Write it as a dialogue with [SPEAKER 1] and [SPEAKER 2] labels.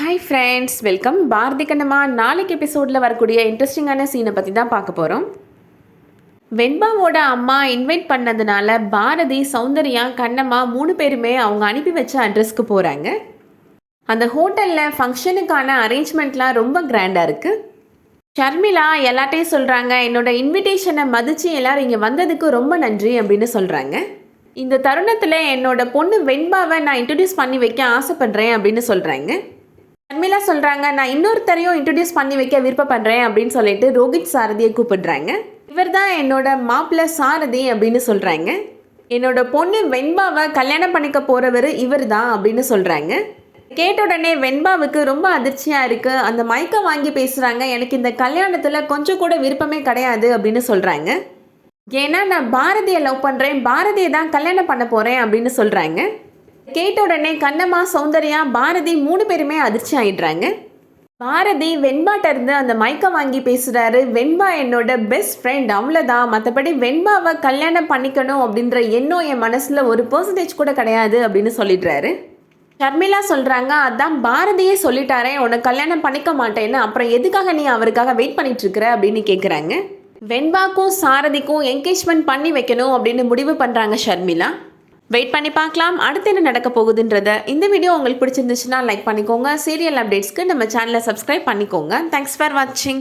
[SPEAKER 1] Hi friends welcome Bharathi Kannamma நாளைக்கு எபிசோடில் வரக்கூடிய இன்ட்ரெஸ்டிங்கான சீனை பற்றி தான் பார்க்க போகிறோம் வெண்பாவோட அம்மா இன்வைட் பண்ணதுனால பாரதி சௌந்தர்யா கண்ணம்மா மூணு பேருமே அவங்க அனுப்பி வச்ச அட்ரஸ்க்கு போகிறாங்க அந்த ஹோட்டலில் ஃபங்க்ஷனுக்கான அரேஞ்ச்மெண்ட்லாம் ரொம்ப கிராண்டாக இருக்குது ஷர்மிளா எல்லாட்டையும் சொல்கிறாங்க என்னோட இன்விடேஷனை மதித்து எல்லோரும் இங்கே வந்ததுக்கு ரொம்ப நன்றி அப்படின்னு சொல்கிறாங்க இந்த தருணத்தில் என்னோட பொண்ணு வெண்பாவை நான் இன்ட்ரடியூஸ் பண்ணி வைக்க ஆசைப்பட்றேன் அப்படின்னு சொல்கிறாங்க ஷர்மிளா சொல்கிறாங்க நான் இன்னொருத்தரையும் இன்ட்ரடியூஸ் பண்ணி வைக்க விருப்பப்படுறேன் அப்படின்னு சொல்லிட்டு ரோஹித் சாரதியை கூப்பிடுறாங்க. இவர் தான் என்னோட மாப்பிள்ளை சாரதி அப்படின்னு சொல்கிறாங்க என்னோட பொண்ணு வெண்பாவை கல்யாணம் பண்ணிக்க போகிறவர் இவர் தான் அப்படின்னு சொல்கிறாங்க கேட்ட உடனே வெண்பாவுக்கு ரொம்ப அதிர்ச்சியாக இருக்குது அந்த மைக்கை வாங்கி பேசுகிறாங்க எனக்கு இந்த கல்யாணத்தில் கொஞ்சம் கூட விருப்பமே கிடையாது அப்படின்னு சொல்கிறாங்க ஏன்னா நான் பாரதியை லவ் பண்ணுறேன் பாரதியை தான் கல்யாணம் பண்ண போகிறேன் அப்படின்னு சொல்கிறாங்க கேட்ட உடனே கண்ணம்மா சௌந்தர்யா பாரதி மூணு பேருமே அதிர்ச்சி ஆயிடுறாங்க. பாரதி வெண்பாட்ட இருந்து அந்த மயக்கம் வாங்கி பேசுகிறாரு வெண்பா என்னோட பெஸ்ட் ஃப்ரெண்ட் அவ்வளோதான் மற்றபடி வெண்பாவை கல்யாணம் பண்ணிக்கணும் அப்படின்ற எண்ணம் என் மனசில் ஒரு பர்சன்டேஜ் கூட கிடையாது அப்படின்னு சொல்லிடுறாரு. ஷர்மிளா சொல்கிறாங்க அதான் பாரதியே சொல்லிட்டாரே உன்னை கல்யாணம் பண்ணிக்க மாட்டேன்னு. அப்புறம் எதுக்காக நீ அவருக்காக வெயிட் பண்ணிட்டுருக்குற அப்படின்னு கேட்குறாங்க வெண்பாக்கும் சாரதிக்கும் என்கேஜ்மெண்ட் பண்ணி வைக்கணும் அப்படின்னு முடிவு பண்ணுறாங்க ஷர்மிளா வெயிட் பண்ணி பார்க்கலாம். அடுத்து என்ன நடக்க போகுதுன்றத இந்த வீடியோ உங்களுக்கு பிடிச்சிருந்துச்சுன்னா லைக் பண்ணிக்கோங்க. சீரியல் அப்டேட்ஸ்க்கு நம்ம சேனலை சப்ஸ்கிரைப் பண்ணிக்கோங்க. தேங்க்ஸ் ஃபார் வாட்சிங்